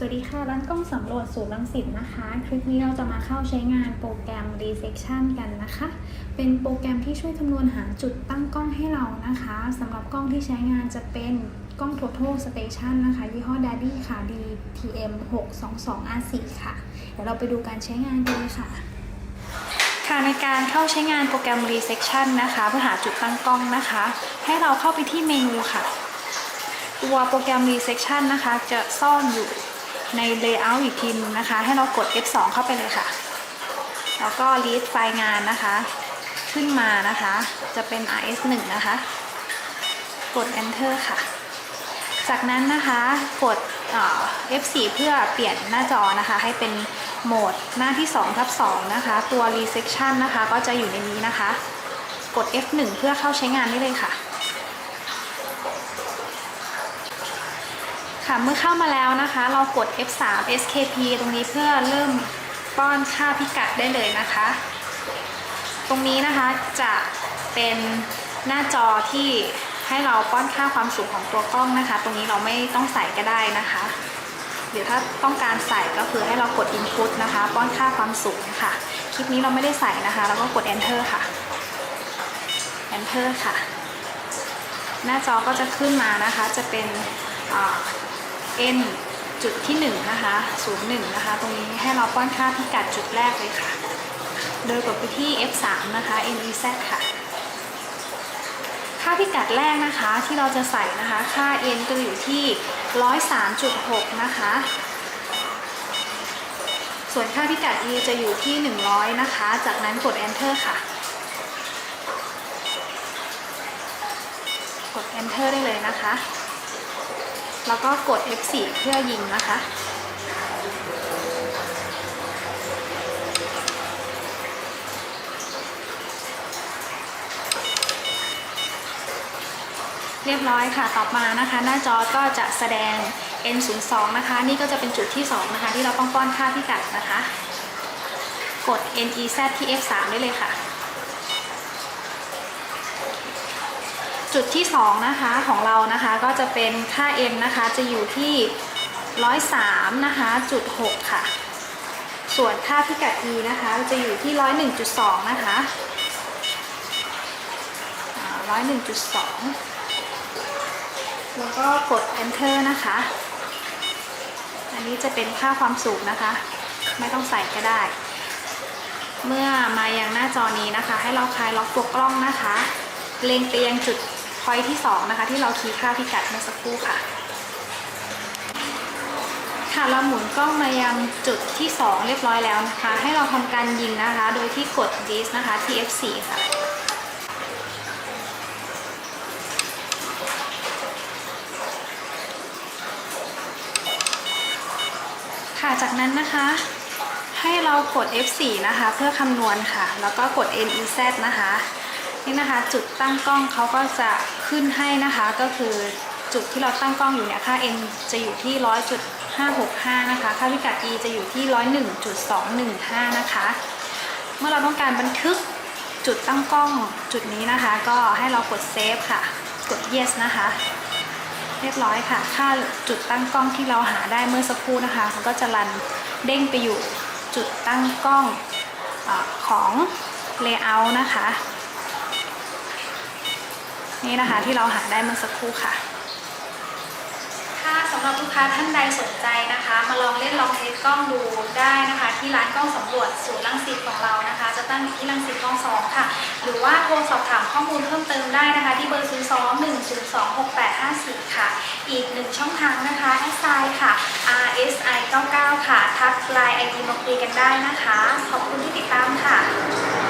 สวัสดีค่ะ ร้านกล้องสำรวจสู่รังสิตนะคะ คลิปนี้เราจะมาเข้าใช้งานโปรแกรม Resection กันนะคะ เป็นโปรแกรมที่ช่วยคำนวณหาจุดตั้งกล้องให้เรานะคะสำหรับกล้องที่ใช้งานจะเป็นกล้อง Total Station นะคะ ยี่ห้อ Daddy ค่ะ DTM 622 R4 ค่ะ เดี๋ยวเราไปดูการใช้งานกันเลยค่ะค่ะในการเข้าใช้งานโปรแกรม Resection นะคะเพื่อหาจุดตั้งกล้องนะคะ ให้เราเข้าไปที่เมนูค่ะ ตัวโปรแกรม Resection นะคะ จะซ่อนอยู่ ใน Layout อีกทีนึงนะคะ ให้เรากด F2 เข้าไปเลยค่ะ แล้วก็ Read ไฟล์งานนะคะ ขึ้นมานะคะ จะเป็น RS1 นะคะ กด Enter ค่ะ จากนั้นนะคะกด F4 เพื่อเปลี่ยนหน้าจอนะคะ ให้เป็นโหมดหน้าที่2ทับ2นะคะ ตัว Resection นะคะ ก็จะอยู่ในนี้นะคะ กด F1 เพื่อเข้าใช้งานได้เลยค่ะ ค่ะเมื่อเข้ามาแล้วนะคะ เรากด F3 Escape ตรงนี้เพื่อเริ่มป้อนค่าพิกัดได้เลยนะคะ ตรงนี้นะคะจะเป็นหน้าจอที่ให้เราป้อนค่าความสูงของตัวกล้องนะคะ ตรงนี้เราไม่ต้องใส่ก็ได้นะคะ หรือถ้าต้องการใส่ก็คือให้เรากด Input นะคะ ป้อนค่าความสูงค่ะ คลิปนี้เราไม่ได้ใส่นะคะ แล้วก็กด Enter ค่ะ Enter ค่ะ หน้าจอก็จะขึ้นมานะคะ จะเป็น n จุดที่1นะคะ01นะคะ ตรงนี้ให้เราป้อนค่าพิกัดจุดแรกเลยค่ะ โดยกดไปที่ F3 นะคะ NEZ ค่ะ ค่าพิกัดแรกนะคะที่เราจะใส่นะคะ ค่า n ก็อยู่ที่ 103.6 นะคะ ส่วนค่าพิกัด e จะอยู่ที่ 100 นะคะ จากนั้นกด enter ค่ะ กด enter ได้เลยนะคะ แล้วก็กด F4 เพื่อยิงนะคะ เรียบร้อยค่ะ ต่อมานะคะ หน้าจอก็จะแสดง N02 นะคะ นี่ก็จะเป็นจุดที่ 2 นะคะ ที่เราต้องป้อนค่าพิกัดนะคะ กด NEZ ที่ F3 ได้เลยค่ะ จุดที่2นะคะของเรานะคะก็จะเป็นค่า n นะคะจะอยู่ที่103นะคะจุด6ค่ะ ส่วนค่าพิกัด e นะคะจะอยู่ที่ 101.2 นะคะอ่า101.2 แล้วก็กด enter นะคะ อันนี้จะเป็นค่าความสูงนะคะ ไม่ต้องใส่ก็ได้ เมื่อมายังหน้าจอนี้นะคะ ให้เราคลายล็อกตัวกล้องนะคะ เล็งไปยังจุด พอยที่ 2 นะคะ ที่เราคีย์ค่าพิกัดเมื่อสักครู่ค่ะ ค่ะเราหมุนกล้องมายังจุดที่ 2 เรียบร้อยแล้วนะคะ ให้เราทำการยิงนะคะ โดยที่กด dis นะคะที่ F4 ค่ะค่ะจากนั้นนะคะให้เรากด F4 นะคะ เพื่อคำนวณค่ะ แล้วก็กด NEZ นะคะ นี่นะคะ จุดตั้งกล้องเขาก็จะ ขึ้นให้นะคะก็คือจุดที่เราตั้งกล้องอยู่เนี่ยค่า n จะอยู่ที่ 100.565 นะคะ ค่าพิกัด e จะอยู่ที่ 101.215 นะคะ เมื่อเราต้องการบันทึกจุดตั้งกล้องจุดนี้นะคะ ก็ให้เรากด save ค่ะ กด yes นะคะ เรียบร้อยค่ะ ค่าจุดตั้งกล้องที่เราหาได้เมื่อสักครู่นะคะ มันก็จะรันเด้งไปอยู่จุดตั้งกล้องอของ layout นะคะ นี่นะคะที่เราหาได้เมื่อสักครู่ค่ะค่ะสำหรับลูกค้าท่านใดสนใจนะคะ มาลองเล่นลองเทสกล้องดูได้นะคะ ที่ร้านกล้องสำรวจศูนย์รังสิตของเรานะคะ จะตั้งอยู่ที่รังสิตคลองสองค่ะ หรือว่าโทรสอบถามข้อมูลเพิ่มเติมได้นะคะ ที่เบอร์ 0 2 1 0 2 6 8 5 4 ค่ะ อีกหนึ่งช่องทางนะคะแอสไซค่ะ RSI 99ค่ะ ทักไลน์ไอดีมาคุยกันได้นะคะ ขอบคุณที่ติดตามค่ะ